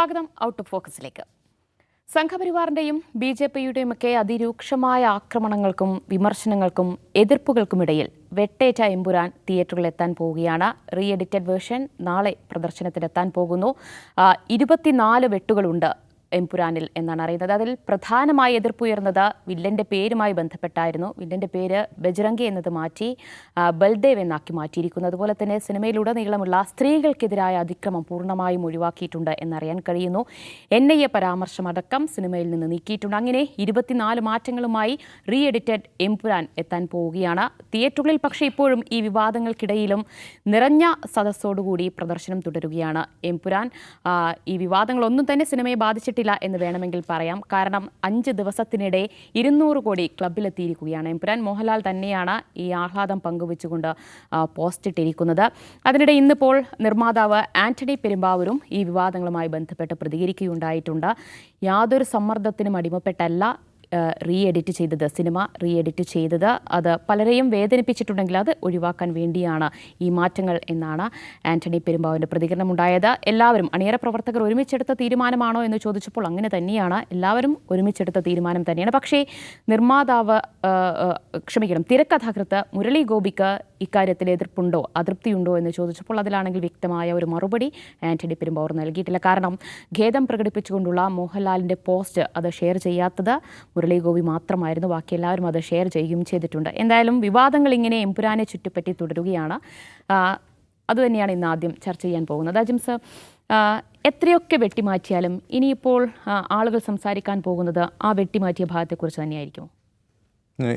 സ്വാഗതം. Out of ഫോക്കസിലേക്ക് സംഘപരിവാറിന്റെയും ബി ജെ പിയുടെയും ഒക്കെ അതിരൂക്ഷമായ ആക്രമണങ്ങൾക്കും വിമർശനങ്ങൾക്കും എതിർപ്പുകൾക്കുമിടയിൽ വെട്ടേറ്റ എമ്പുരാൻ തിയേറ്ററിലെത്താൻ പോവുകയാണ്. റീ എഡിറ്റഡ് വേർഷൻ നാളെ പ്രദർശനത്തിനെത്താൻ പോകുന്നു. ഇരുപത്തിനാല് വെട്ടുകളുണ്ട് എംപുരാനിൽ എന്നാണ് അറിയുന്നത്. അതിൽ പ്രധാനമായി എതിർപ്പുയർന്നത് വില്ലന്റെ പേരുമായി ബന്ധപ്പെട്ടായിരുന്നു. വില്ലന്റെ പേര് ബജ്രംഗി എന്നത് മാറ്റി ബൽദേവ് എന്നാക്കി മാറ്റിയിരിക്കുന്നു. അതുപോലെ തന്നെ സിനിമയിലുടനീളമുള്ള സ്ത്രീകൾക്കെതിരായ അതിക്രമം പൂർണമായും ഒഴിവാക്കിയിട്ടുണ്ട് എന്നറിയാൻ കഴിയുന്നു. എൻ ഐ എ പരാമർശമടക്കം സിനിമയിൽ നിന്ന് നീക്കിയിട്ടുണ്ട്. അങ്ങനെ ഇരുപത്തിനാല് മാറ്റങ്ങളുമായി റീ എഡിറ്റഡ് എംപുരാൻ എത്താൻ പോവുകയാണ്. തിയേറ്ററുകളിൽ പക്ഷേ ഇപ്പോഴും ഈ വിവാദങ്ങൾക്കിടയിലും നിറഞ്ഞ സദസ്സോടുകൂടി പ്രദർശനം തുടരുകയാണ് എംപുരാൻ. ഈ വിവാദങ്ങളൊന്നും തന്നെ സിനിമയെ ബാധിച്ചിട്ടില്ല. എന്ന് വേണമെങ്കിൽ പറയാം. കാരണം അഞ്ച് ദിവസത്തിനിടെ ഇരുന്നൂറ് കോടി ക്ലബിലെത്തിയിരിക്കുകയാണ് എംപുരാൻ മോഹൻലാൽ തന്നെയാണ് ഈ ആഹ്ലാദം പങ്കുവെച്ചുകൊണ്ട് പോസ്റ്റ് ഇട്ടിരിക്കുന്നത് അതിനിടെ ഇന്നിപ്പോൾ നിർമ്മാതാവ് ആന്റണി പെരുമ്പാവൂരും ഈ വിവാദങ്ങളുമായി ബന്ധപ്പെട്ട് പ്രതികരിക്കുകയുണ്ടായിട്ടുണ്ട്. യാതൊരു സമ്മർദ്ദത്തിനും അടിമപ്പെട്ടല്ല. റീ എഡിറ്റ് ചെയ്തത് സിനിമ റീ എഡിറ്റ് ചെയ്തത്. അത് പലരെയും വേദനിപ്പിച്ചിട്ടുണ്ടെങ്കിൽ അത് ഒഴിവാക്കാൻ വേണ്ടിയാണ് ഈ മാറ്റങ്ങൾ എന്നാണ് ആന്റണി പെരുമ്പാവിന്റെ പ്രതികരണം ഉണ്ടായത് എല്ലാവരും അണിയറ പ്രവർത്തകർ ഒരുമിച്ചെടുത്ത തീരുമാനമാണോ എന്ന് ചോദിച്ചപ്പോൾ അങ്ങനെ തന്നെയാണ്. എല്ലാവരും ഒരുമിച്ചെടുത്ത തീരുമാനം തന്നെയാണ്. പക്ഷേ നിർമ്മാതാവ് ക്ഷമിക്കണം തിരക്കഥാകൃത്ത് മുരളി ഗോപിക്ക് ഇക്കാര്യത്തിൽ എതിർപ്പുണ്ടോ അതൃപ്തിയുണ്ടോ എന്ന് ചോദിച്ചപ്പോൾ അതിലാണെങ്കിൽ വ്യക്തമായ ഒരു മറുപടി ആന്റണി പെരുമ്പാവൂർ നൽകിയിട്ടില്ല. കാരണം ഖേദം പ്രകടിപ്പിച്ചുകൊണ്ടുള്ള മോഹൻലാലിന്റെ പോസ്റ്റ് അത് ഷെയർ ചെയ്യാത്തത് മുരളി ഗോപി മാത്രമായിരുന്നു. ബാക്കി എല്ലാവരും അത് ഷെയർ ചെയ്യുകയും ചെയ്തിട്ടുണ്ട്. എന്തായാലും വിവാദങ്ങൾ ഇങ്ങനെ എമ്പുരാനെ ചുറ്റിപ്പറ്റി തുടരുകയാണ്. അതുതന്നെയാണ് ഇന്ന് ആദ്യം ചർച്ച ചെയ്യാൻ പോകുന്നത്. അജിംസ് എത്രയൊക്കെ വെട്ടിമാറ്റിയാലും ഇനിയിപ്പോൾ ആളുകൾ സംസാരിക്കാൻ പോകുന്നത് ആ വെട്ടിമാറ്റിയ ഭാഗത്തെക്കുറിച്ച് തന്നെയായിരിക്കും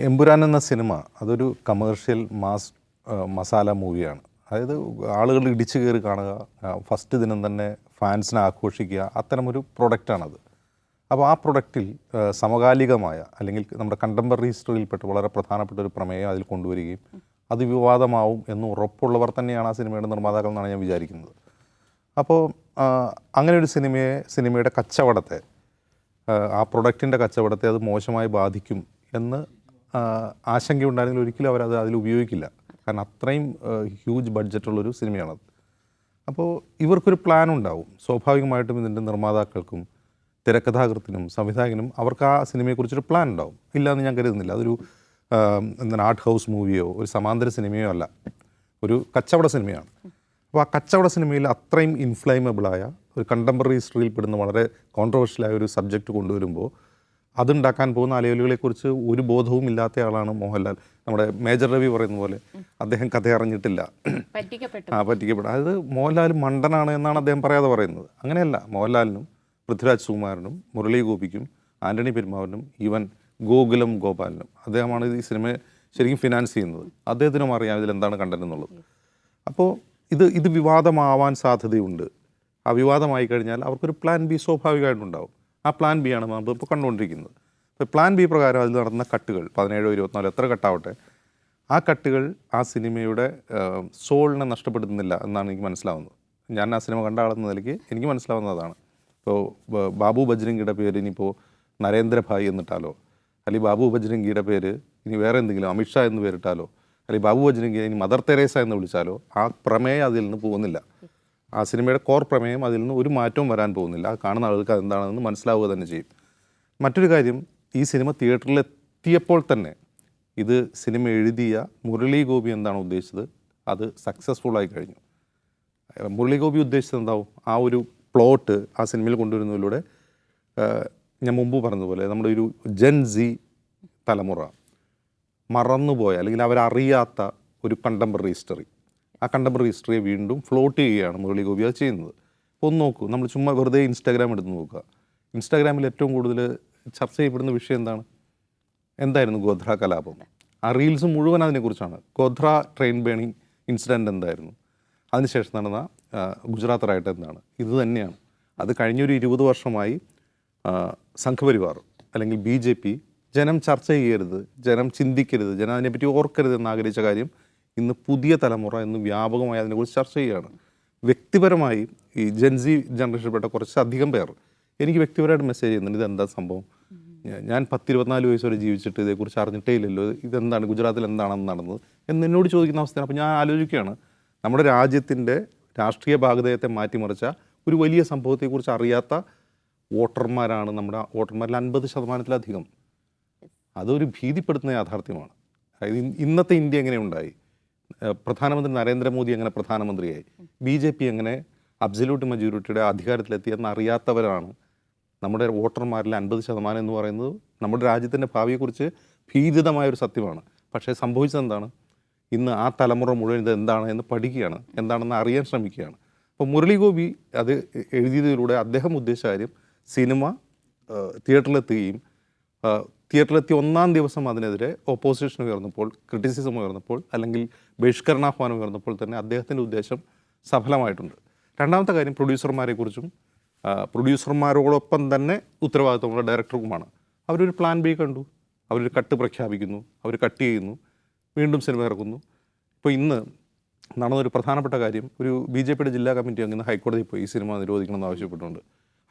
എമ്പുരാൻ എന്ന സിനിമ അതൊരു കമേഴ്ഷ്യൽ മാസ് മസാല മൂവിയാണ്. അതായത് ആളുകൾ ഇടിച്ചു കയറി കാണുക ഫസ്റ്റ് ദിനം തന്നെ ഫാൻസിനെ ആഘോഷിക്കുക അത്തരമൊരു പ്രൊഡക്റ്റാണത് അപ്പോൾ ആ പ്രൊഡക്റ്റിൽ സമകാലികമായ അല്ലെങ്കിൽ നമ്മുടെ കണ്ടംപററി ഹിസ്റ്ററിയിൽപ്പെട്ട് വളരെ പ്രധാനപ്പെട്ട ഒരു പ്രമേയം അതിൽ കൊണ്ടുവരികയും അത് വിവാദമാവും എന്ന് ഉറപ്പുള്ളവർ തന്നെയാണ് ആ സിനിമയുടെ നിർമ്മാതാക്കൾ എന്നാണ് ഞാൻ വിചാരിക്കുന്നത്. അപ്പോൾ അങ്ങനെ ഒരു സിനിമയെ സിനിമയുടെ കച്ചവടത്തെ ആ, പ്രൊഡക്റ്റിന്റെ കച്ചവടത്തെ അത് മോശമായി ബാധിക്കും എന്ന് ആശങ്കയുണ്ടായിരുന്നെങ്കിൽ ഒരിക്കലും അവരത് അതിൽ ഉപയോഗിക്കില്ല. കാരണം അത്രയും ഹ്യൂജ് ബഡ്ജറ്റുള്ളൊരു സിനിമയാണത്. അപ്പോൾ ഇവർക്കൊരു പ്ലാൻ ഉണ്ടാവും. സ്വാഭാവികമായിട്ടും ഇതിന്റെ നിർമ്മാതാക്കൾക്കും തിരക്കഥാകൃത്തിനും സംവിധായകനും അവർക്ക് ആ സിനിമയെക്കുറിച്ചൊരു പ്ലാൻ ഉണ്ടാവും. ഇല്ല എന്ന് ഞാൻ കരുതുന്നില്ല. അതൊരു എന്താണ് ആർട്ട് ഹൗസ് മൂവിയോ ഒരു സമാന്തര സിനിമയോ അല്ല. ഒരു കച്ചവട സിനിമയാണ്. അപ്പോൾ ആ കച്ചവട സിനിമയിൽ അത്രയും ഇൻഫ്ലൈമബിളായ ഒരു കണ്ടംപററി ഹിസ്റ്ററിയിൽ പെടുന്ന വളരെ കോൺട്രവേഴ്ഷ്യലായ ഒരു സബ്ജക്റ്റ് കൊണ്ടുവരുമ്പോൾ അതുണ്ടാക്കാൻ പോകുന്ന അലയലുകളെക്കുറിച്ച് ഒരു ബോധവും ഇല്ലാത്ത ആളാണ് മോഹൻലാൽ. നമ്മുടെ മേജർ രവി പറയുന്ന പോലെ അദ്ദേഹം കഥ അറിഞ്ഞിട്ടില്ല പറ്റിക്കപ്പെട്ടു. ആ പറ്റിക്കപ്പെടും അതായത് മോഹൻലാൽ മണ്ടനാണ് എന്നാണ് അദ്ദേഹം പറയാതെ പറയുന്നത്. അങ്ങനെയല്ല മോഹൻലാലിനും പൃഥ്വിരാജ് സുകുമാരനും മുരളി ഗോപിക്കും ആന്റണി പെരുമാവനും ഈവൻ ഗോകുലം ഗോപാലിനും അദ്ദേഹമാണ് ഈ സിനിമയെ ശരിക്കും ഫിനാൻസ് ചെയ്യുന്നത്. അദ്ദേഹത്തിനും അറിയാം ഇതിൽ എന്താണ് കണ്ടന്റ് എന്നുള്ളത് അപ്പോൾ ഇത് ഇത് വിവാദമാവാൻ സാധ്യതയുണ്ട്. ആ വിവാദമായി കഴിഞ്ഞാൽ അവർക്കൊരു പ്ലാൻ ബി സ്വാഭാവികമായിട്ടുണ്ടാവും. ആ പ്ലാൻ ബി ആണ് നമ്മൾ ഇപ്പോൾ കണ്ടുകൊണ്ടിരിക്കുന്നത്. അപ്പോൾ പ്ലാൻ ബി പ്രകാരം അതിൽ നടന്ന കട്ടുകൾ പതിനേഴോ ഇരുപത്തിനാലോ എത്ര കട്ടാവട്ടെ ആ കട്ടുകൾ ആ സിനിമയുടെ സോളിനെ നഷ്ടപ്പെടുത്തുന്നില്ല എന്നാണ് എനിക്ക് മനസ്സിലാവുന്നത്. ഞാൻ ആ സിനിമ കണ്ട ആളെന്ന നിലയ്ക്ക് എനിക്ക് മനസ്സിലാവുന്നതാണ്. ഇപ്പോൾ ബാബു ബജ്രംഗിയുടെ പേര് ഇനിയിപ്പോൾ നരേന്ദ്രഭായ് എന്നിട്ടാലോ അല്ലെങ്കിൽ ബാബു ബജ്രംഗിയുടെ പേര് ഇനി വേറെ എന്തെങ്കിലും അമിത്ഷാ എന്ന് പേരിട്ടാലോ അല്ലെങ്കിൽ ബാബു ബജ്രംഗി ഇനി മദർ തെരേസ എന്ന് വിളിച്ചാലോ ആ പ്രമേയം അതിൽ നിന്ന് പോകുന്നില്ല. ആ സിനിമയുടെ കോർ പ്രമേയം അതിൽ നിന്ന് ഒരു മാറ്റവും വരാൻ പോകുന്നില്ല. കാണുന്ന ആൾക്ക് അതെന്താണെന്ന് മനസ്സിലാവുക തന്നെ ചെയ്യും. മറ്റൊരു കാര്യം ഈ സിനിമ തിയേറ്ററിൽ എത്തിയപ്പോൾ തന്നെ ഇത് സിനിമ എഴുതിയ മുരളി ഗോപി എന്താണ് ഉദ്ദേശിച്ചത്? അത് സക്സസ്ഫുൾ ആയി കഴിഞ്ഞു. മുരളി ഗോപി ഉദ്ദേശിച്ചത് എന്താവും? ആ ഒരു പ്ലോട്ട് ആ സിനിമയിൽ കൊണ്ടുവരുന്നതിലൂടെ ഞാൻ മുമ്പ് പറഞ്ഞതുപോലെ നമ്മുടെ ഒരു ജെൻ സി തലമുറ മറന്നുപോയ അല്ലെങ്കിൽ അവരറിയാത്ത ഒരു കണ്ടംപററി ഹിസ്റ്ററി ആ കണ്ടംപററി ഹിസ്റ്ററിയെ വീണ്ടും ഫ്ലോട്ട് ചെയ്യുകയാണ് മുരളി ഗോപി അത് ചെയ്യുന്നത്. അപ്പോൾ ഒന്ന് നോക്കൂ നമ്മൾ ചുമ്മാ വെറുതെ ഇൻസ്റ്റാഗ്രാം എടുത്ത് നോക്കുക. ഇൻസ്റ്റാഗ്രാമിൽ ഏറ്റവും കൂടുതൽ ചർച്ച ചെയ്യപ്പെടുന്ന വിഷയം എന്താണ്? എന്തായിരുന്നു ഗോധ്ര കലാപം? ആ റീൽസ് മുഴുവൻ അതിനെക്കുറിച്ചാണ്. ഗോധ്ര ട്രെയിൻ ബേണിംഗ് ഇൻസിഡന്റ് എന്തായിരുന്നു? അതിനുശേഷം നടന്ന ഗുജറാത്ത് റൈറ്റ് എന്താണ്? ഇത് തന്നെയാണ്. അത് കഴിഞ്ഞൊരു ഇരുപത് വർഷമായി സംഘപരിവാർ അല്ലെങ്കിൽ ബി ജെ പി ജനം ചർച്ച ചെയ്യരുത് ജനം ചിന്തിക്കരുത് ജനം അതിനെപ്പറ്റി ഓർക്കരുത് എന്ന് ആഗ്രഹിച്ച കാര്യം ഇന്ന് പുതിയ തലമുറ ഇന്ന് വ്യാപകമായി അതിനെക്കുറിച്ച് ചർച്ച ചെയ്യുകയാണ്. വ്യക്തിപരമായി ഈ ജെൻസി ജനറേഷനിൽപ്പെട്ട കുറച്ചധികം പേർ എനിക്ക് വ്യക്തിപരമായിട്ട് മെസ്സേജ് ചെയ്യുന്നുണ്ട്. ഇതെന്താ സംഭവം? ഞാൻ പത്തിരുപത്തിനാല് വയസ്സ് വരെ ജീവിച്ചിട്ട് ഇതേക്കുറിച്ച് അറിഞ്ഞിട്ടേ ഇല്ലല്ലോ ഇതെന്താണ്? ഗുജറാത്തിൽ എന്താണെന്ന് നടന്നത്? എന്ന് എന്നോട് ചോദിക്കുന്ന അവസ്ഥയാണ്. അപ്പോൾ ഞാൻ ആലോചിക്കുകയാണ്. നമ്മുടെ രാജ്യത്തിന്റെ രാഷ്ട്രീയ ഭാഗതയത്തെ മാറ്റിമറിച്ച ഒരു വലിയ സംഭവത്തെക്കുറിച്ച് അറിയാത്ത വോട്ടർമാരാണ് നമ്മുടെ വോട്ടർമാരിൽ അൻപത് ശതമാനത്തിലധികം. അതൊരു ഭീതിപ്പെടുത്തുന്ന യാഥാർത്ഥ്യമാണ്. അതായത് ഇന്നത്തെ ഇന്ത്യ എങ്ങനെ ഉണ്ടായി? പ്രധാനമന്ത്രി നരേന്ദ്രമോദി എങ്ങനെ പ്രധാനമന്ത്രിയായി? ബി ജെ പി എങ്ങനെ അബ്സല്യൂട്ട് മെജോറിറ്റിയുടെ അധികാരത്തിലെത്തിയെന്ന് അറിയാത്തവരാണ് നമ്മുടെ വോട്ടർമാരിൽ അൻപത് ശതമാനം എന്ന് പറയുന്നത് നമ്മുടെ രാജ്യത്തിന്റെ ഭാവിയെക്കുറിച്ച് ഭീതിതമായൊരു സത്യമാണ്. പക്ഷേ സംഭവിച്ചത് എന്താണ് ഇന്ന് ആ തലമുറ മുഴുവൻ ഇത് എന്താണ് എന്ന് പഠിക്കുകയാണ്. എന്താണെന്ന് അറിയാൻ ശ്രമിക്കുകയാണ്. അപ്പോൾ മുരളി ഗോപി അത് എഴുതിയതിലൂടെ അദ്ദേഹം ഉദ്ദേശിച്ച കാര്യം സിനിമ തിയേറ്ററിലെത്തുകയും തിയേറ്ററിലെത്തിയ തിയേറ്ററിലെത്തി ഒന്നാം ദിവസം അതിനെതിരെ ഓപ്പോസിഷൻ ഉയർന്നപ്പോൾ ക്രിറ്റിസിസം ഉയർന്നപ്പോൾ അല്ലെങ്കിൽ ബഹിഷ്കരണാഹ്വാനം ഉയർന്നപ്പോൾ തന്നെ അദ്ദേഹത്തിന്റെ ഉദ്ദേശം സഫലമായിട്ടുണ്ട്. രണ്ടാമത്തെ കാര്യം പ്രൊഡ്യൂസർമാരെക്കുറിച്ചും പ്രൊഡ്യൂസർമാരോടൊപ്പം തന്നെ ഉത്തരവാദിത്തമുള്ള ഡയറക്ടർക്കുമാണ് അവരൊരു പ്ലാൻ ബി കണ്ടു. അവരൊരു കട്ട് പ്രഖ്യാപിക്കുന്നു. അവർ കട്ട് ചെയ്യുന്നു. വീണ്ടും സിനിമ ഇറക്കുന്നു ഇപ്പോൾ ഇന്ന് നടന്നൊരു പ്രധാനപ്പെട്ട കാര്യം ഒരു ബി ജെ പിയുടെ ജില്ലാ കമ്മിറ്റി അങ്ങനെ ഹൈക്കോടതിയിൽ പോയി ഈ സിനിമ നിരോധിക്കണമെന്ന് ആവശ്യപ്പെട്ടിട്ടുണ്ട്.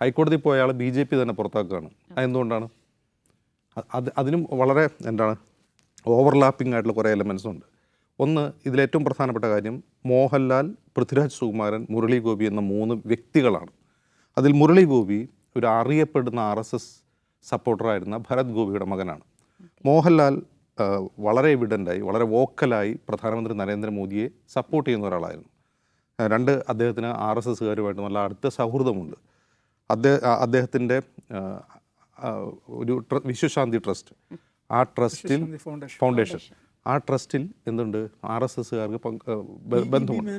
ഹൈക്കോടതി പോയ ആൾ ബി ജെ പി തന്നെ പുറത്താക്കുകയാണ്. അതെന്തുകൊണ്ടാണ്? അത് അതിനും വളരെ എന്താണ് ഓവർലാപ്പിംഗ് ആയിട്ടുള്ള കുറേ എലമെൻസ് ഉണ്ട്. ഒന്ന് ഇതിലേറ്റവും പ്രധാനപ്പെട്ട കാര്യം മോഹൻലാൽ പൃഥ്വിരാജ് സുകുമാരൻ മുരളി ഗോപി എന്ന മൂന്ന് വ്യക്തികളാണ്. അതിൽ മുരളി ഗോപി ഒരു അറിയപ്പെടുന്ന ആർ എസ് എസ് സപ്പോർട്ടറായിരുന്ന ഭരത് ഗോപിയുടെ മകനാണ്. മോഹൻലാൽ വളരെ എവിഡന്റായി വളരെ വോക്കലായി പ്രധാനമന്ത്രി നരേന്ദ്രമോദിയെ സപ്പോർട്ട് ചെയ്യുന്ന ഒരാളായിരുന്നു. രണ്ട് അദ്ദേഹത്തിന് ആർ എസ് എസ്സുകാരുമായിട്ട് നല്ല അടുത്ത സൗഹൃദമുണ്ട്. അദ്ദേഹ അദ്ദേഹത്തിന്റെ ഒരു ട്ര- വിശ്വശാന്തി ട്രസ്റ്റ് ആ ട്രസ്റ്റിൽ ഫൗണ്ടേഷൻ ആ ട്രസ്റ്റിൽ എന്തുണ്ട്? ആർ എസ് എസ്സുകാർക്ക് ബന്ധമുണ്ട്.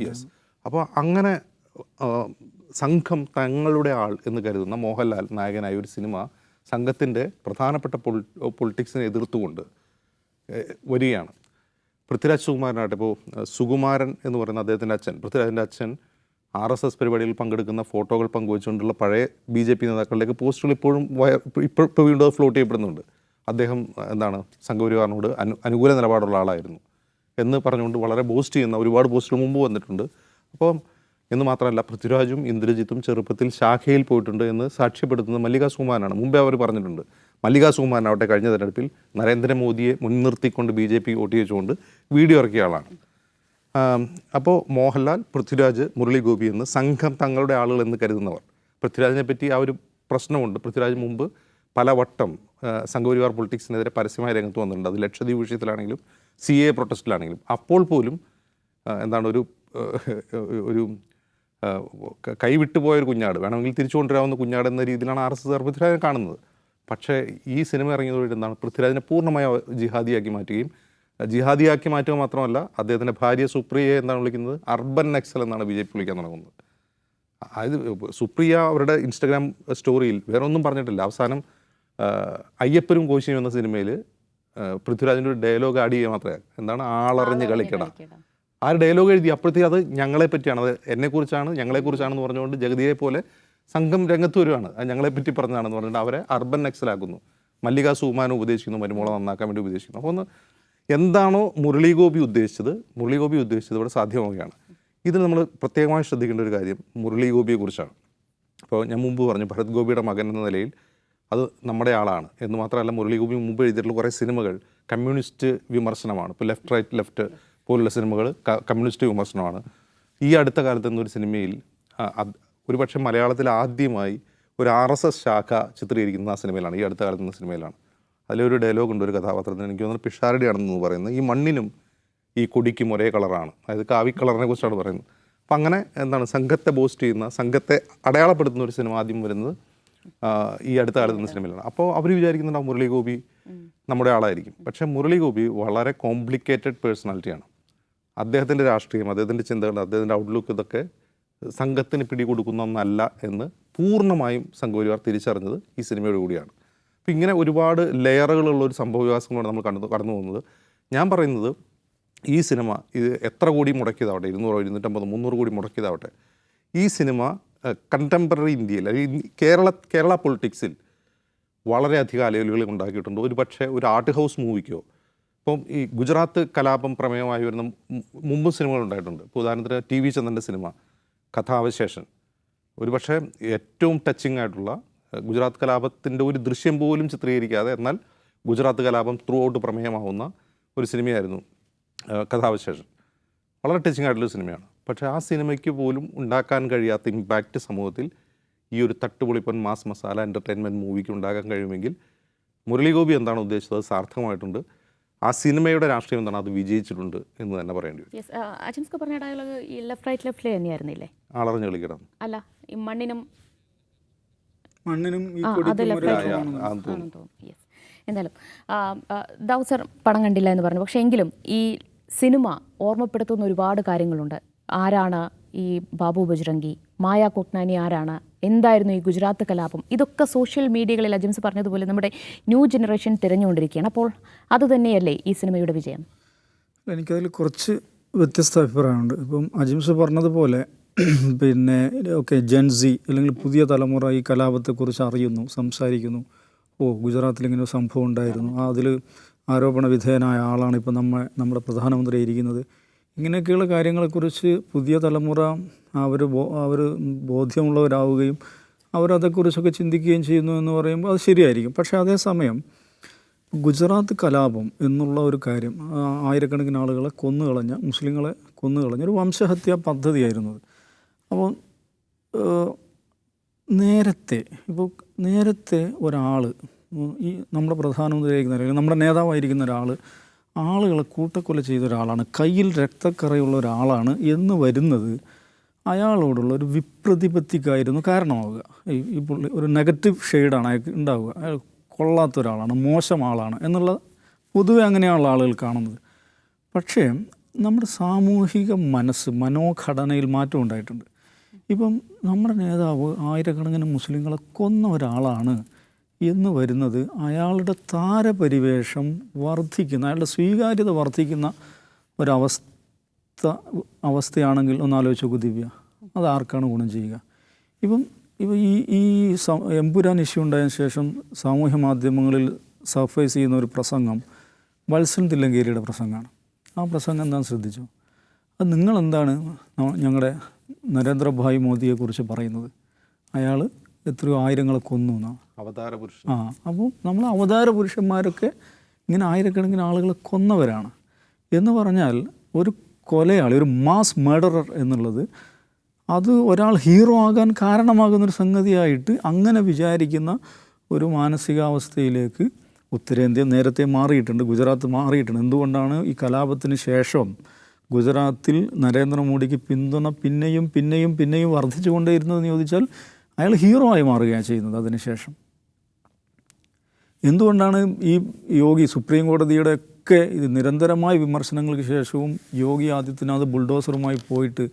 യെസ് അപ്പോൾ അങ്ങനെ സംഘം തങ്ങളുടെ ആൾ എന്ന് കരുതുന്ന മോഹൻലാൽ നായകനായ ഒരു സിനിമ സംഘത്തിന്റെ പ്രധാനപ്പെട്ട പൊളി പൊളിറ്റിക്സിനെ എതിർത്തുകൊണ്ട് വരികയാണ്. പൃഥ്വിരാജ് സുകുമാരനായിട്ട് ഇപ്പോൾ സുകുമാരൻ എന്ന് പറയുന്ന അദ്ദേഹത്തിന്റെ അച്ഛൻ പൃഥ്വിരാജിന്റെ അച്ഛൻ ആർ എസ് എസ് പരിപാടിയിൽ പങ്കെടുക്കുന്ന ഫോട്ടോകൾ പങ്കുവച്ചുകൊണ്ടുള്ള പഴയ ബി ജെ പി നേതാക്കളുടെയൊക്കെ പോസ്റ്റുകൾ ഇപ്പോഴും ഇപ്പോൾ ഇപ്പോൾ വീണ്ടും അത് ഫ്ലോട്ട് ചെയ്യപ്പെടുന്നുണ്ട്. അദ്ദേഹം എന്താണ് സംഘപരിവാറിനോട് അനു അനുകൂല നിലപാടുള്ള ആളായിരുന്നു എന്ന് പറഞ്ഞുകൊണ്ട് വളരെ ബോസ്റ്റ് ചെയ്യുന്ന ഒരുപാട് പോസ്റ്റുകൾ മുമ്പ് വന്നിട്ടുണ്ട്. അപ്പം എന്ന് മാത്രമല്ല പൃഥ്വിരാജും ഇന്ദ്രജിത്തും ചെറുപ്പത്തിൽ ശാഖയിൽ പോയിട്ടുണ്ട് എന്ന് സാക്ഷ്യപ്പെടുത്തുന്നത് മല്ലിക സുമാനാണ്. മുമ്പേ അവർ പറഞ്ഞിട്ടുണ്ട് മല്ലിക സുകുമാരനാവട്ടെ കഴിഞ്ഞ തെരഞ്ഞെടുപ്പിൽ നരേന്ദ്രമോദിയെ മുൻനിർത്തിക്കൊണ്ട് ബി ജെ പി വോട്ട് ചെയ്തുകൊണ്ട് വീഡിയോ ഇറക്കിയ ആളാണ്. അപ്പോൾ മോഹൻലാൽ പൃഥ്വിരാജ് മുരളി ഗോപി എന്ന് സംഘം തങ്ങളുടെ ആളുകൾ എന്ന് കരുതുന്നവർ. പൃഥ്വിരാജിനെ പറ്റി ആ ഒരു പ്രശ്നമുണ്ട്. പൃഥ്വിരാജ് മുമ്പ് പലവട്ടം വട്ടം സംഘപരിവാർ പൊളിറ്റിക്സിനെതിരെ പരസ്യമായ രംഗത്ത് വന്നിട്ടുണ്ട്. അത് ലക്ഷദ്വീപ് വിഷയത്തിലാണെങ്കിലും സി എ പ്രൊട്ടസ്റ്റിലാണെങ്കിലും. അപ്പോൾ പോലും എന്താണ് ഒരു ഒരു ആ, ക- കൈവിട്ടു പോയ കുഞ്ഞാട് വേണമെങ്കിൽ തിരിച്ചു കൊണ്ടുവരാവുന്ന കുഞ്ഞാട് എന്ന രീതിയിലാണ് ആർ എസ് എസ് പൃഥ്വിരാജിനെ കാണുന്നത്. പക്ഷേ ഈ സിനിമ ഇറങ്ങിയതോടെ എന്താണ് പൃഥ്വിരാജിനെ പൂർണമായ ജിഹാദിയാക്കി മാറ്റുകയും ജിഹാദിയാക്കി മാറ്റുക മാത്രമല്ല അദ്ദേഹത്തിന്റെ ഭാര്യ സുപ്രിയ എന്താണ് വിളിക്കുന്നത് അർബൻ നക്സൽ എന്നാണ് ബി ജെ പി വിളിക്കാൻ തുടങ്ങുന്നത്. അതായത് സുപ്രിയ അവരുടെ ഇൻസ്റ്റഗ്രാം സ്റ്റോറിയിൽ വേറെ ഒന്നും പറഞ്ഞിട്ടില്ല. അവസാനം അയ്യപ്പനും കോശിയും എന്ന സിനിമയിൽ പൃഥ്വിരാജിന്റെ ഒരു ഡയലോഗ് ആഡ് ചെയ്യുക മാത്രമേ എന്താണ് ആളറിഞ്ഞ് കളിക്കട. ആ ഡയലോഗ് എഴുതി. അപ്പോഴത്തേക്ക് അത് ഞങ്ങളെ പറ്റിയാണ് അത് എന്നെക്കുറിച്ചാണ് ഞങ്ങളെക്കുറിച്ചാണെന്ന് പറഞ്ഞുകൊണ്ട് ജഗതിയെ പോലെ സംഘം രംഗത്ത് വരുവാണ്. അത് ഞങ്ങളെപ്പറ്റി പറഞ്ഞതാണെന്ന് പറഞ്ഞിട്ട് അവരെ അർബൻ നക്സലാക്കുന്നു മല്ലിക സുകുമാരൻ ഉപദേശിക്കുന്നു മരുമോളെ നന്നാക്കാൻ വേണ്ടി ഉപദേശിക്കുന്നു. അപ്പോൾ ഒന്ന് എന്താണോ മുരളി ഗോപി ഉദ്ദേശിച്ചത് മുരളി ഗോപി ഉദ്ദേശിച്ചത് ഇവിടെ സാധ്യമാവുകയാണ്. ഇതിൽ നമ്മൾ പ്രത്യേകമായി ശ്രദ്ധിക്കേണ്ട ഒരു കാര്യം മുരളി ഗോപിയെക്കുറിച്ചാണ് അപ്പോൾ ഞാൻ മുമ്പ് പറഞ്ഞു ഭരത് ഗോപിയുടെ മകൻ എന്ന നിലയിൽ അത് നമ്മുടെ ആളാണ്. എന്ന് മാത്രമല്ല മുരളീഗോപി മുമ്പ് എഴുതിയിട്ടുള്ള കുറേ സിനിമകൾ കമ്മ്യൂണിസ്റ്റ് വിമർശനമാണ്. ഇപ്പോൾ ലെഫ്റ്റ് റൈറ്റ് ലെഫ്റ്റ് പോലുള്ള സിനിമകൾ കമ്മ്യൂണിസ്റ്റ് വിമർശനമാണ്. ഈ അടുത്ത കാലത്ത് എന്നൊരു സിനിമയിൽ ഒരുപക്ഷെ മലയാളത്തിൽ ആദ്യമായി ഒരു ആർ എസ് എസ് ശാഖ ചിത്രീകരിക്കുന്ന ആ സിനിമയിലാണ് ഈ അടുത്ത കാലത്ത് നിന്ന സിനിമയിലാണ്. അതിലൊരു ഡയലോഗ് ഉണ്ട് ഒരു കഥാപാത്രത്തിന് എനിക്ക് തോന്നുന്നു പിഷാരടിയാണെന്ന് പറയുന്നത്. ഈ മണ്ണിനും ഈ കൊടിക്കും ഒരേ കളറാണ്. അതായത് കാവി കളറിനെ കുറിച്ചാണ് പറയുന്നത്. അപ്പം അങ്ങനെ എന്താണ് സംഘത്തെ ബോസ്റ്റ് ചെയ്യുന്ന സംഘത്തെ അടയാളപ്പെടുത്തുന്ന ഒരു സിനിമ ആദ്യം വരുന്നത് ഈ അടുത്ത കാലത്ത് നിന്ന സിനിമയിലാണ്. അപ്പോൾ അവർ വിചാരിക്കുന്നുണ്ടാവും മുരളി ഗോപി നമ്മുടെ ആളായിരിക്കും. പക്ഷേ മുരളി ഗോപി വളരെ കോംപ്ലിക്കേറ്റഡ് പേഴ്സണാലിറ്റിയാണ് അദ്ദേഹത്തിന്റെ രാഷ്ട്രീയം അദ്ദേഹത്തിന്റെ ചിന്തകൾ അദ്ദേഹത്തിന്റെ ഔട്ട്ലുക്ക് ഇതൊക്കെ സംഘത്തിന് പിടികൊടുക്കുന്ന ഒന്നല്ല എന്ന് പൂർണമായും സംഘപരിവാർ തിരിച്ചറിഞ്ഞത് ഈ സിനിമയോട് കൂടിയാണ്. അപ്പം ഇങ്ങനെ ഒരുപാട് ലെയറുകളുള്ള ഒരു സംഭവ വികാസങ്ങളാണ് നമ്മൾ കടന്നു കടന്നു പോകുന്നത്. ഞാൻ പറയുന്നത് ഈ സിനിമ ഇത് എത്ര കോടി മുടക്കിയതാവട്ടെ ഇരുന്നൂറോ ഇരുന്നൂറ്റമ്പത് മുന്നൂറ് കോടി മുടക്കിയതാവട്ടെ ഈ സിനിമ കണ്ടംപററി ഇന്ത്യയിൽ അല്ലെങ്കിൽ കേരള കേരള പൊളിറ്റിക്സിൽ വളരെയധികം അലയലുകൾ ഉണ്ടാക്കിയിട്ടുണ്ട്. ഒരു പക്ഷേ ഒരു ആർട്ട് ഹൗസ് മൂവിക്കോ ഇപ്പം ഈ ഗുജറാത്ത് കലാപം പ്രമേയമായി വരുന്ന മുമ്പ് സിനിമകൾ ഉണ്ടായിട്ടുണ്ട് ഇപ്പോൾ ഉദാഹരണത്തിന് ടി വി ചന്ദ്രന്റെ സിനിമ കഥാവശേഷൻ. ഒരുപക്ഷെ ഏറ്റവും ടച്ചിങ് ആയിട്ടുള്ള ഗുജറാത്ത് കലാപത്തിന്റെ ഒരു ദൃശ്യം പോലും ചിത്രീകരിക്കാതെ എന്നാൽ ഗുജറാത്ത് കലാപം ത്രൂ ഔട്ട് പ്രമേയമാവുന്ന ഒരു സിനിമയായിരുന്നു കഥാവശേഷം വളരെ ടച്ചിങ് ആയിട്ടുള്ള സിനിമയാണ്. പക്ഷേ ആ സിനിമയ്ക്ക് പോലും ഉണ്ടാക്കാൻ കഴിയാത്ത ഇമ്പാക്റ്റ് സമൂഹത്തിൽ ഈ ഒരു തട്ടുപൊളിപ്പൻ മാസ് മസാല എന്റർടൈൻമെന്റ് മൂവിക്ക് ഉണ്ടാക്കാൻ കഴിയുമെങ്കിൽ മുരളി ഗോപി എന്താണ് ഉദ്ദേശിച്ചത്? സാർത്ഥകമായിട്ടുണ്ട് ആ സിനിമയുടെ രാഷ്ട്രീയം എന്താണ്? അത് വിജയിച്ചിട്ടുണ്ട് എന്ന് തന്നെ പറയേണ്ടി വരും. യെസ് അജംസ്ക പറഞ്ഞ ഡയലോഗ് ഈ ലെഫ്റ്റ് റൈറ്റ് ലെഫ്റ്റ് തന്നെയായിരുന്നില്ലേ? ആളറിഞ്ഞ് കളിക്കണം. അല്ല ഈ മണ്ണിനും മണ്ണിനും എന്തായാലും ദൗസർ പടം കണ്ടില്ല എന്ന് പറഞ്ഞു. പക്ഷേ എങ്കിലും ഈ സിനിമ ഓർമ്മപ്പെടുത്തുന്ന ഒരുപാട് കാര്യങ്ങളുണ്ട്. ആരാണ് ഈ ബാബു ബജ്രംഗി? മായ കൊട്നാനി ആരാണ്? എന്തായിരുന്നു ഈ ഗുജറാത്ത് കലാപം? ഇതൊക്കെ സോഷ്യൽ മീഡിയകളിൽ അജിംസ് പറഞ്ഞതുപോലെ നമ്മുടെ ന്യൂ ജനറേഷൻ തിരഞ്ഞുകൊണ്ടിരിക്കുകയാണ്. അപ്പോൾ അതുതന്നെയല്ലേ ഈ സിനിമയുടെ വിജയം? എനിക്കതിൽ കുറച്ച് വ്യത്യസ്ത അഭിപ്രായമുണ്ട്. ഇപ്പം അജിംസ് പറഞ്ഞതുപോലെ പിന്നെ ഓക്കെ ജെൻസി അല്ലെങ്കിൽ പുതിയ തലമുറ ഈ കലാപത്തെക്കുറിച്ച് അറിയുന്നു സംസാരിക്കുന്നു. ഓ ഗുജറാത്തിൽ ഇങ്ങനെ ഒരു സംഭവം ഉണ്ടായിരുന്നു. ആ അതിൽ ആരോപണ വിധേയനായ ആളാണ് ഇപ്പം നമ്മൾ നമ്മുടെ പ്രധാനമന്ത്രി ഇരിക്കുന്നത്. ഇങ്ങനെയൊക്കെയുള്ള കാര്യങ്ങളെക്കുറിച്ച് പുതിയ തലമുറ അവർ അവർ ബോധ്യമുള്ളവരാവുകയും അവരതേക്കുറിച്ചൊക്കെ ചിന്തിക്കുകയും ചെയ്യുന്നു എന്ന് പറയുമ്പോൾ അത് ശരിയായിരിക്കും. പക്ഷേ അതേസമയം ഗുജറാത്ത് കലാപം എന്നുള്ള ഒരു കാര്യം ആയിരക്കണക്കിന് ആളുകളെ കൊന്നുകളഞ്ഞ മുസ്ലിങ്ങളെ കൊന്നുകളഞ്ഞ ഒരു വംശഹത്യാ പദ്ധതിയായിരുന്നു അപ്പോൾ നേരത്തെ ഇപ്പോൾ നേരത്തെ ഒരാൾ ഈ നമ്മുടെ പ്രധാനമന്ത്രിയായിരിക്കുന്ന ഒരാൾ നമ്മുടെ നേതാവായിരിക്കുന്ന ഒരാൾ ആളുകളെ കൂട്ടക്കൊല ചെയ്ത ഒരാളാണ് കയ്യിൽ രക്തക്കറയുള്ള ഒരാളാണ് എന്ന് വരുന്നത് അയാളോടുള്ള ഒരു വിപ്രതിപത്തിക്കായിരുന്നു കാരണമാവുക. ഈ പുള്ളി ഒരു നെഗറ്റീവ് ഷെയ്ഡാണ് അയാൾക്ക് ഉണ്ടാവുക. അയാൾ കൊള്ളാത്ത ഒരാളാണ് മോശം ആളാണ് എന്നുള്ള പൊതുവെ അങ്ങനെയുള്ള ആളുകൾ കാണുന്നത്. പക്ഷേ നമ്മുടെ സാമൂഹിക മനസ്സ് മനോഘടനയിൽ മാറ്റം ഉണ്ടായിട്ടുണ്ട്. ഇപ്പം നമ്മുടെ നേതാവ് ആയിരക്കണക്കിന് മുസ്ലിങ്ങളെ കൊന്ന ഒരാളാണ് എന്ന് വരുന്നത് അയാളുടെ താരപരിവേഷം വർദ്ധിക്കുന്ന അയാളുടെ സ്വീകാര്യത വർദ്ധിക്കുന്ന ഒരവസ്ഥ അവസ്ഥയാണെങ്കിൽ ഒന്ന് ആലോചിച്ച് നോക്കൂ ദിവ്യ. അത് ആർക്കാണ് ഗുണം ചെയ്യുക? ഇപ്പം ഇപ്പം ഈ ഈ എമ്പുരാൻ ഇഷ്യൂ ഉണ്ടായതിനു ശേഷം സാമൂഹ്യ മാധ്യമങ്ങളിൽ സർഫേസ് ചെയ്യുന്ന ഒരു പ്രസംഗം വത്സൻ തില്ലങ്കേരിയുടെ പ്രസംഗമാണ്. ആ പ്രസംഗം എന്താണെന്ന് ശ്രദ്ധിച്ചു? അത് നിങ്ങളെന്താണ് ഞങ്ങളുടെ നരേന്ദ്രഭായ് മോദിയെക്കുറിച്ച് പറയുന്നത്? അയാൾ എത്രയോ ആയിരങ്ങളെ കൊന്നു എന്നാണ് അവതാര പുരുഷൻ. ആ അപ്പോൾ നമ്മൾ അവതാര പുരുഷന്മാരൊക്കെ ഇങ്ങനെ ആയിരക്കണക്കിന് ആളുകളെ കൊന്നവരാണ്. എന്ന് പറഞ്ഞാൽ ഒരു കൊലയാളി ഒരു മാസ് മർഡറർ എന്നുള്ളത് അത് ഒരാൾ ഹീറോ ആകാൻ കാരണമാകുന്നൊരു സംഗതിയായിട്ട് അങ്ങനെ വിചാരിക്കുന്ന ഒരു മാനസികാവസ്ഥയിലേക്ക് ഉത്തരേന്ത്യ നേരത്തെ മാറിയിട്ടുണ്ട് ഗുജറാത്ത് മാറിയിട്ടുണ്ട്. എന്തുകൊണ്ടാണ് ഈ കലാപത്തിന് ശേഷം ഗുജറാത്തിൽ നരേന്ദ്രമോദിക്ക് പിന്തുണ പിന്നെയും പിന്നെയും പിന്നെയും വർദ്ധിച്ചുകൊണ്ടേയിരുന്നതെന്ന് ചോദിച്ചാൽ അയാൾ ഹീറോ ആയി മാറുകയാണ് ചെയ്യുന്നത് അതിനുശേഷം. എന്തുകൊണ്ടാണ് ഈ യോഗി സുപ്രീം കോടതിയുടെ ഒക്കെ ഇത് നിരന്തരമായ വിമർശനങ്ങൾക്ക് ശേഷവും യോഗി ആദിത്യനാഥ് ബുൾഡോസറുമായി പോയിട്ട്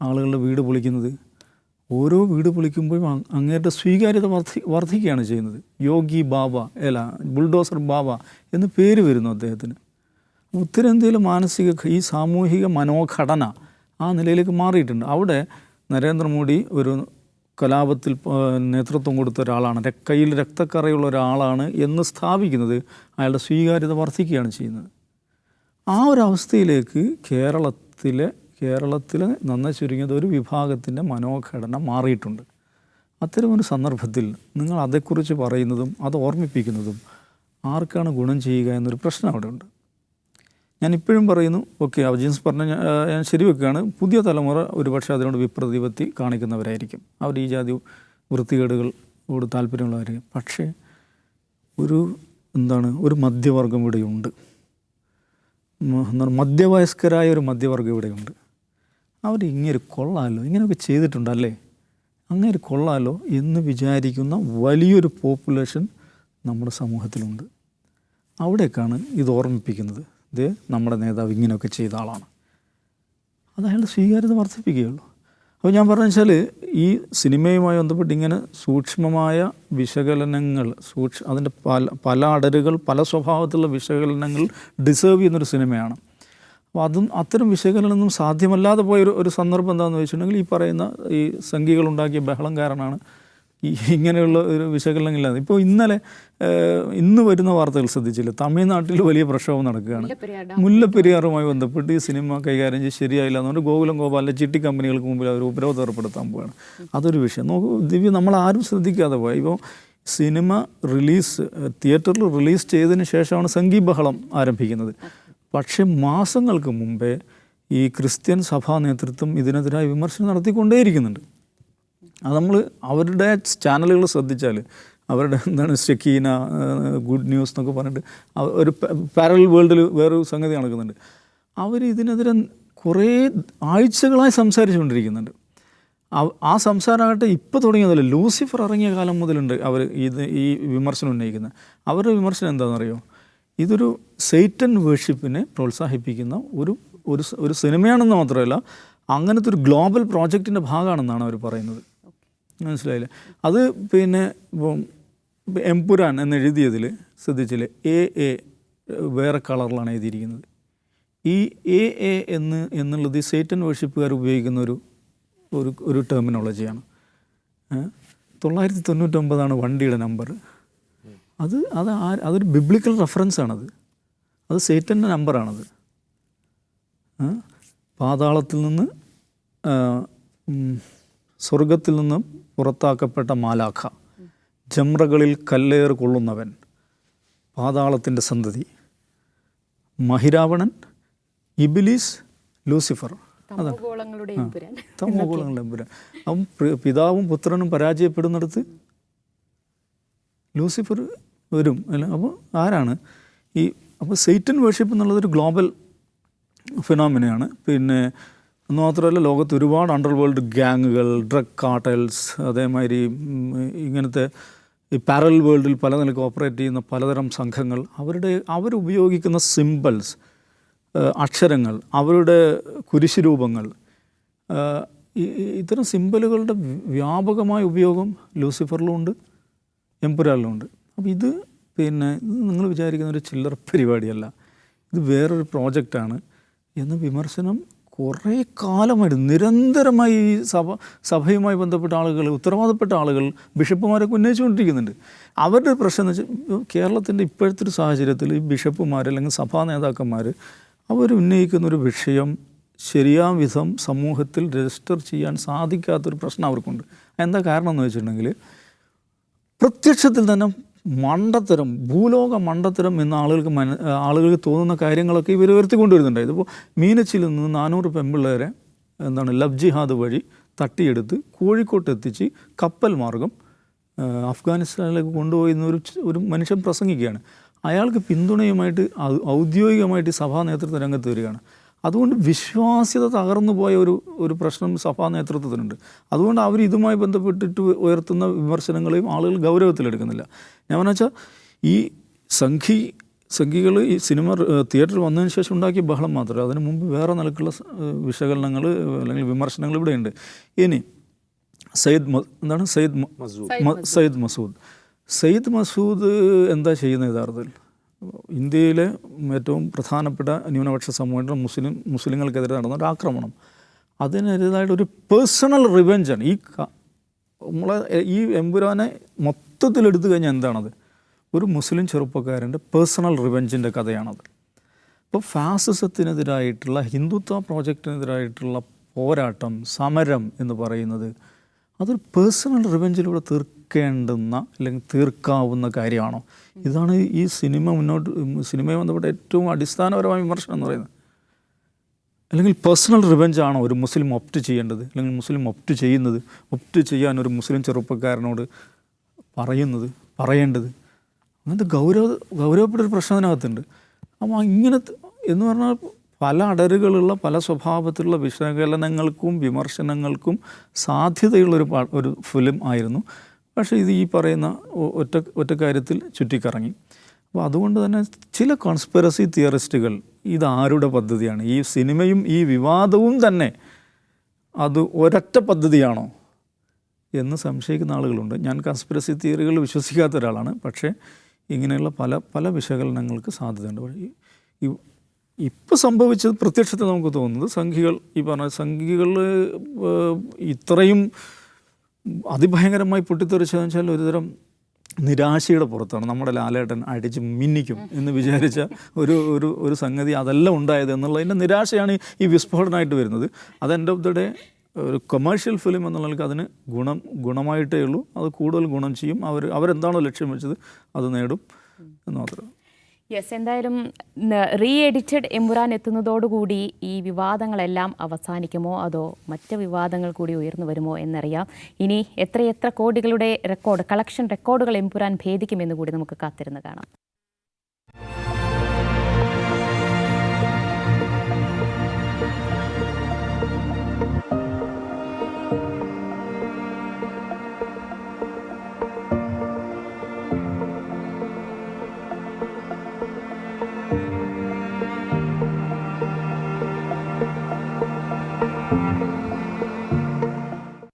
ആളുകളുടെ വീട് പൊളിക്കുന്നത്. ഓരോ വീട് പൊളിക്കുമ്പോഴും അങ്ങേരുടെ സ്വീകാര്യത വർദ്ധി വർദ്ധിക്കുകയാണ് ചെയ്യുന്നത്. യോഗി ബാബ അല്ല ബുൾഡോസർ ബാബ എന്ന് പേര് വരുന്നു അദ്ദേഹത്തിന്. ഉത്തരേന്ത്യയിലെ മാനസിക ഈ സാമൂഹിക മനോഘടന ആ നിലയിലേക്ക് മാറിയിട്ടുണ്ട്. അവിടെ നരേന്ദ്രമോദി ഒരു കലാപത്തിൽ നേതൃത്വം കൊടുത്ത ഒരാളാണ്. കയ്യിൽ രക്തക്കറയുള്ള ഒരാളാണ് എന്ന് സ്ഥാപിക്കുന്നത് അയാളുടെ സ്വീകാര്യത വർദ്ധിക്കുകയാണ് ചെയ്യുന്നത്. ആ ഒരു അവസ്ഥയിലേക്ക് കേരളത്തിലെ കേരളത്തിലെ നന്ന ചുരുങ്ങിയത് ഒരു വിഭാഗത്തിന്റെ മനോഘടന മാറിയിട്ടുണ്ട്. അത്തരമൊരു സന്ദർഭത്തിൽ നിങ്ങൾ അതേക്കുറിച്ച് പറയുന്നതും അത് ഓർമ്മിപ്പിക്കുന്നതും ആർക്കാണ് ഗുണം ചെയ്യുക എന്നൊരു പ്രശ്നം അവിടെ ഉണ്ട് ഞാൻ ഇപ്പോഴും പറയുന്നു ഓക്കെ അവജീൻസ് പറഞ്ഞ ഞാൻ- ശരി ഞാൻ ശരിവെക്കുകയാണ്. പുതിയ തലമുറ ഒരുപക്ഷെ അതിനോട് വിപ്രതിപത്തി കാണിക്കുന്നവരായിരിക്കും. അവർ ഈ ജാതി വൃത്തികേടുകളോട് താല്പര്യമുള്ളവരായിരിക്കും. പക്ഷേ ഒരു എന്താണ് ഒരു മധ്യവർഗം ഇവിടെയുണ്ട്. എന്താണ് മധ്യവയസ്കരായ ഒരു മധ്യവർഗം ഇവിടെയുണ്ട്. അവർ ഇങ്ങനെ കൊള്ളാമല്ലോ ഇങ്ങനെയൊക്കെ ചെയ്തിട്ടുണ്ടല്ലേ? അങ്ങനെ കൊള്ളാമല്ലോ എന്ന് വിചാരിക്കുന്ന വലിയൊരു പോപ്പുലേഷൻ നമ്മുടെ സമൂഹത്തിലുണ്ട്. അവിടേക്കാണ് ഇത് ഓർമ്മിപ്പിക്കുന്നത്. ഇത് നമ്മുടെ നേതാവ് ഇങ്ങനെയൊക്കെ ചെയ്ത ആളാണ്. അത് അയാളുടെ സ്വീകാര്യത വർദ്ധിപ്പിക്കുകയുള്ളൂ. അപ്പോൾ ഞാൻ പറഞ്ഞു വെച്ചാൽ ഈ സിനിമയുമായി ബന്ധപ്പെട്ട് ഇങ്ങനെ സൂക്ഷ്മമായ വിശകലനങ്ങൾ സൂക്ഷ അതിന്റെ പല പല അടരുകൾ പല സ്വഭാവത്തിലുള്ള വിശകലനങ്ങൾ ഡിസേർവ് ചെയ്യുന്നൊരു സിനിമയാണ്. അപ്പോൾ അതും അത്തരം വിശകലനമൊന്നും സാധ്യമല്ലാതെ പോയൊരു ഒരു സന്ദർഭം എന്താണെന്ന് വെച്ചിട്ടുണ്ടെങ്കിൽ ഈ പറയുന്ന ഈ സംഖ്യകളുണ്ടാക്കിയ ബഹളം കാരണമാണ് ഈ ഇങ്ങനെയുള്ള ഒരു വിശകലനങ്ങളില്ലാതെ ഇപ്പോൾ ഇന്നലെ ഇന്ന് വരുന്ന വാർത്തകൾ ശ്രദ്ധിച്ചില്ല? തമിഴ്നാട്ടിൽ വലിയ പ്രക്ഷോഭം നടക്കുകയാണ്. മുല്ലപ്പെരിയാറുമായി ബന്ധപ്പെട്ട് ഈ സിനിമ കൈകാര്യം ചെയ്ത് ശരിയായില്ല എന്നുകൊണ്ട് ഗോകുലം ഗോപാലിന്റെ ചിട്ടി കമ്പനികൾക്ക് മുമ്പിൽ അവർ ഉപരോധം ഏർപ്പെടുത്താൻ പോവുകയാണ് അതൊരു വിഷയം. നോക്കൂ ദിവ്യ നമ്മൾ ആരും ശ്രദ്ധിക്കാതെ പോയി. ഇപ്പോൾ സിനിമ റിലീസ് തിയേറ്ററിൽ റിലീസ് ചെയ്തതിന് ശേഷമാണ് സംഗീത ബഹളം ആരംഭിക്കുന്നത്. പക്ഷേ മാസങ്ങൾക്ക് മുമ്പേ ഈ ക്രിസ്ത്യൻ സഭാ നേതൃത്വം ഇതിനെതിരായി വിമർശനം നടത്തിക്കൊണ്ടേയിരിക്കുന്നുണ്ട്. അത് നമ്മൾ അവരുടെ ചാനലുകൾ ശ്രദ്ധിച്ചാൽ അവരുടെ എന്താണ് ഷെക്കീന ഗുഡ് ന്യൂസ് എന്നൊക്കെ പറഞ്ഞിട്ട് ഒരു പാരൽ വേൾഡിൽ വേറൊരു സംഗതി നടക്കുന്നുണ്ട്. അവർ ഇതിനെതിരെ കുറേ ആഴ്ചകളായി സംസാരിച്ചുകൊണ്ടിരിക്കുന്നുണ്ട്. ആ സംസാരമാകട്ടെ ഇപ്പോൾ തുടങ്ങിയതല്ല ലൂസിഫർ ഇറങ്ങിയ കാലം മുതലുണ്ട് അവർ ഇത് ഈ വിമർശനം ഉന്നയിക്കുന്നത് അവരുടെ വിമർശനം എന്താണെന്നറിയോ? ഇതൊരു സെയ്റ്റൻ വേർഷിപ്പിനെ പ്രോത്സാഹിപ്പിക്കുന്ന ഒരു ഒരു ഒരു സിനിമയാണെന്ന് മാത്രമല്ല അങ്ങനത്തെ ഒരു ഗ്ലോബൽ പ്രോജക്റ്റിന്റെ ഭാഗമാണെന്നാണ് അവർ പറയുന്നത്. മനസ്സിലായില്ലേ? അത് പിന്നെ ഇപ്പം എംപുരാൻ എന്ന് എഴുതിയതിൽ ശ്രദ്ധിച്ചില്ല? എ എ വേറെ കളറിലാണ് എഴുതിയിരിക്കുന്നത്. ഈ എ എ എന്ന് എന്നുള്ളത് ഈ സേറ്റൻ വേർഷിപ്പുകാർ ഉപയോഗിക്കുന്ന ഒരു ഒരു ഒരു ടെർമിനോളജിയാണ്? തൊള്ളായിരത്തി തൊണ്ണൂറ്റൊമ്പതാണ് വണ്ടിയുടെ നമ്പർ അത് അത് ആ അതൊരു ബിബ്ലിക്കൽ റെഫറൻസ് ആണത്. അത് സേറ്റന്റെ നമ്പറാണത്? പാതാളത്തിൽ നിന്ന് സ്വർഗത്തിൽ നിന്ന് പുറത്താക്കപ്പെട്ട മാലാഖ ജംറകളിൽ കല്ലേർ കൊള്ളുന്നവൻ പാതാളത്തിന്റെ സന്തതി മഹിരാവണൻ ഇബിലീസ് ലൂസിഫർ. തമോഗോളങ്ങളുടെ എമ്പുരാൻ. അവൻ പിതാവും പുത്രനും പരാജയപ്പെടുന്നിടത്ത് ലൂസിഫർ വരും. അല്ല അപ്പോൾ ആരാണ്? ഈ അപ്പോൾ സെയ്റ്റൻ വേർഷിപ്പ് എന്നുള്ളതൊരു ഗ്ലോബൽ ഫിനോമിനയാണ് പിന്നെ എന്ന് മാത്രമല്ല ലോകത്ത് ഒരുപാട് അണ്ടർ വേൾഡ് ഗ്യാങ്ങുകൾ ഡ്രഗ് കാർട്ടൽസ് അതേമാതിരി ഇങ്ങനത്തെ ഈ പാരൽ വേൾഡിൽ പല നിലയ്ക്ക് ഓപ്പറേറ്റ് ചെയ്യുന്ന പലതരം സംഘങ്ങൾ അവരുടെ അവരുപയോഗിക്കുന്ന സിമ്പിൾസ് അക്ഷരങ്ങൾ അവരുടെ കുരിശുരൂപങ്ങൾ ഇത്തരം സിമ്പിളുകളുടെ വ്യാപകമായ ഉപയോഗം ലൂസിഫറിലുമുണ്ട് എംപുരാലിലുമുണ്ട് അപ്പോൾ ഇത് പിന്നെ നിങ്ങൾ വിചാരിക്കുന്ന ഒരു ചില്ലർ പരിപാടിയല്ല. ഇത് വേറൊരു പ്രോജക്റ്റാണ് എന്ന വിമർശനം കുറേ കാലമായിട്ട് നിരന്തരമായി ഈ സഭ സഭയുമായി ബന്ധപ്പെട്ട ആളുകൾ ഉത്തരവാദപ്പെട്ട ആളുകൾ ബിഷപ്പുമാരൊക്കെ ഉന്നയിച്ചുകൊണ്ടിരിക്കുന്നുണ്ട്. അവരുടെ പ്രശ്നം എന്ന് വെച്ചാൽ കേരളത്തിന്റെ ഇപ്പോഴത്തെ ഒരു സാഹചര്യത്തിൽ ഈ ബിഷപ്പുമാർ അല്ലെങ്കിൽ സഭാ നേതാക്കന്മാർ അവർ ഉന്നയിക്കുന്ന ഒരു വിഷയം ശരിയാം വിധം സമൂഹത്തിൽ രജിസ്റ്റർ ചെയ്യാൻ സാധിക്കാത്തൊരു പ്രശ്നം അവർക്കുണ്ട്. എന്താ കാരണം എന്ന് വെച്ചിട്ടുണ്ടെങ്കിൽ പ്രത്യക്ഷത്തിൽ തന്നെ മണ്ടത്തരം ഭൂലോക മണ്ടത്തരം എന്ന ആളുകൾക്ക് മന ആളുകൾക്ക് തോന്നുന്ന കാര്യങ്ങളൊക്കെ ഇവർ ഉയർത്തിക്കൊണ്ടുവരുന്നുണ്ട് ഇതിപ്പോൾ മീനച്ചിൽ നിന്ന് നാനൂറ് പെമ്പിള്ളേരെ എന്താണ് ലബ്ജിഹാദ് വഴി തട്ടിയെടുത്ത് കോഴിക്കോട്ട് എത്തിച്ച് കപ്പൽ മാർഗം അഫ്ഗാനിസ്ഥാനിലേക്ക് കൊണ്ടുപോയി ഒരു ഒരു മനുഷ്യൻ പ്രസംഗിക്കുകയാണ്. അയാൾക്ക് പിന്തുണയുമായിട്ട് ഔദ്യോഗികമായിട്ട് സഭാ നേതൃത്വ രംഗത്ത് വരികയാണ്. അതുകൊണ്ട് വിശ്വാസ്യത തകർന്നു പോയ ഒരു ഒരു പ്രശ്നം സഭാ നേതൃത്വത്തിനുണ്ട്. അതുകൊണ്ട് അവർ ഇതുമായി ബന്ധപ്പെട്ടിട്ട് ഉയർത്തുന്ന വിമർശനങ്ങളെയും ആളുകൾ ഗൗരവത്തിലെടുക്കുന്നില്ല. ഞാൻ പറഞ്ഞു വെച്ചാൽ ഈ സംഘി സംഘികൾ ഈ സിനിമ തിയേറ്ററിൽ വന്നതിന് ശേഷം ഉണ്ടാക്കിയ ബഹളം മാത്രമേ അതിന് മുമ്പ് വേറെ നിലക്കുള്ള വിശകലനങ്ങൾ അല്ലെങ്കിൽ വിമർശനങ്ങൾ ഇവിടെയുണ്ട്. ഇനി സയ്യിദ് എന്താണ്? സയ്യിദ് സയ്യിദ് മസൂദ്. സയ്യിദ് മസൂദ് എന്താ ചെയ്യുന്നത് യഥാർത്ഥത്തിൽ? ഇന്ത്യയിലെ ഏറ്റവും പ്രധാനപ്പെട്ട ന്യൂനപക്ഷ സമൂഹത്തിൽ മുസ്ലിം മുസ്ലിങ്ങൾക്കെതിരെ നടന്ന ഒരു ആക്രമണം. അതിനെതിരായിട്ട് ഒരു പേഴ്സണൽ റിവെഞ്ചാണ് ഈ നമ്മളെ ഈ എമ്പുരാനെ മൊത്തത്തിൽ എടുത്തു കഴിഞ്ഞാൽ എന്താണത്? ഒരു മുസ്ലിം ചെറുപ്പക്കാരന്റെ പേഴ്സണൽ റിവെഞ്ചിന്റെ കഥയാണത്. അപ്പോൾ ഫാസിസത്തിനെതിരായിട്ടുള്ള ഹിന്ദുത്വ പ്രോജക്റ്റിനെതിരായിട്ടുള്ള പോരാട്ടം സമരം എന്ന് പറയുന്നത് അതൊരു പേഴ്സണൽ റിവെഞ്ചിലൂടെ തീർക്കേണ്ടുന്ന അല്ലെങ്കിൽ തീർക്കാവുന്ന കാര്യമാണോ? ഇതാണ് ഈ സിനിമ മുന്നോട്ട് സിനിമയെ ബന്ധപ്പെട്ട ഏറ്റവും അടിസ്ഥാനപരമായ വിമർശനം എന്ന് പറയുന്നത്. അല്ലെങ്കിൽ പേഴ്സണൽ റിവെഞ്ച് ആണോ ഒരു മുസ്ലിം ഒപ്റ്റ് ചെയ്യേണ്ടത്? അല്ലെങ്കിൽ മുസ്ലിം ഒപ്റ്റ് ചെയ്യുന്നത്? ഒപ്റ്റ് ചെയ്യാൻ ഒരു മുസ്ലിം ചെറുപ്പക്കാരനോട് പറയുന്നത് പറയേണ്ടത്? അങ്ങനത്തെ ഗൗരവ ഗൗരവപ്പെട്ട ഒരു പ്രശ്നം അതിനകത്തുണ്ട്. അപ്പോൾ ഇങ്ങനത്തെ എന്ന് പറഞ്ഞാൽ പല അടരുകളുള്ള പല സ്വഭാവത്തിലുള്ള വിശകലനങ്ങൾക്കും വിമർശനങ്ങൾക്കും സാധ്യതയുള്ളൊരു ഒരു ഒരു ഫിലിം ആയിരുന്നു. പക്ഷേ ഇത് ഈ പറയുന്ന ഒറ്റ ഒറ്റ കാര്യത്തിൽ ചുറ്റിക്കറങ്ങി. അപ്പോൾ അതുകൊണ്ട് തന്നെ ചില കോൺസ്പിറസി തിയറിസ്റ്റുകൾ ഇത് ആരുടെ പദ്ധതിയാണ്? ഈ സിനിമയും ഈ വിവാദവും തന്നെ അത് ഒരൊറ്റ പദ്ധതിയാണോ എന്ന് സംശയിക്കുന്ന ആളുകളുണ്ട്. ഞാൻ കൺസ്പിറസി തിയറികൾ വിശ്വസിക്കാത്ത ഒരാളാണ്. പക്ഷേ ഇങ്ങനെയുള്ള പല പല വിശകലനങ്ങൾക്ക് സാധ്യതയുണ്ട്. ഇപ്പോൾ സംഭവിച്ചത് പ്രത്യക്ഷത്തിൽ നമുക്ക് തോന്നുന്നത് സംഘികൾ ഈ പറഞ്ഞ സംഘികൾ ഇത്രയും അതിഭയങ്കരമായി പൊട്ടിത്തെറിച്ചതെന്ന് വെച്ചാൽ ഒരുതരം നിരാശയുടെ പുറത്താണ്. നമ്മുടെ ലാലേട്ടൻ അടിച്ച് മിന്നിക്കും എന്ന് വിചാരിച്ച ഒരു ഒരു ഒരു സംഗതി അതല്ല ഉണ്ടായത് എന്നുള്ളതിന്റെ നിരാശയാണ് ഈ- വിസ്ഫോടനമായിട്ട് വരുന്നത്. അത് എൻഡ് ഓഫ് ദ ഡേ ഒരു കൊമേഴ്ഷ്യൽ ഫിലിം എന്നുള്ള നിലയ്ക്ക് അതിന് ഗുണം ഗുണമായിട്ടേ ഉള്ളൂ. അത് കൂടുതൽ ഗുണം ചെയ്യും. അവർ അവരെന്താണോ ലക്ഷ്യം വെച്ചത് അത് നേടും എന്ന് മാത്രം. യെസ് എന്തായാലും റീ എഡിറ്റഡ് എമ്പുരാൻ എത്തുന്നതോടുകൂടി ഈ വിവാദങ്ങളെല്ലാം അവസാനിക്കുമോ? അതോ മറ്റ് വിവാദങ്ങൾ കൂടി ഉയർന്നു വരുമോ എന്നറിയാം. ഇനി എത്രയെത്ര കോടികളുടെ റെക്കോർഡ് കളക്ഷൻ റെക്കോർഡുകൾ എമ്പുരാൻ ഭേദിക്കുമെന്ന് കൂടി നമുക്ക് കാത്തിരുന്ന് കാണാം.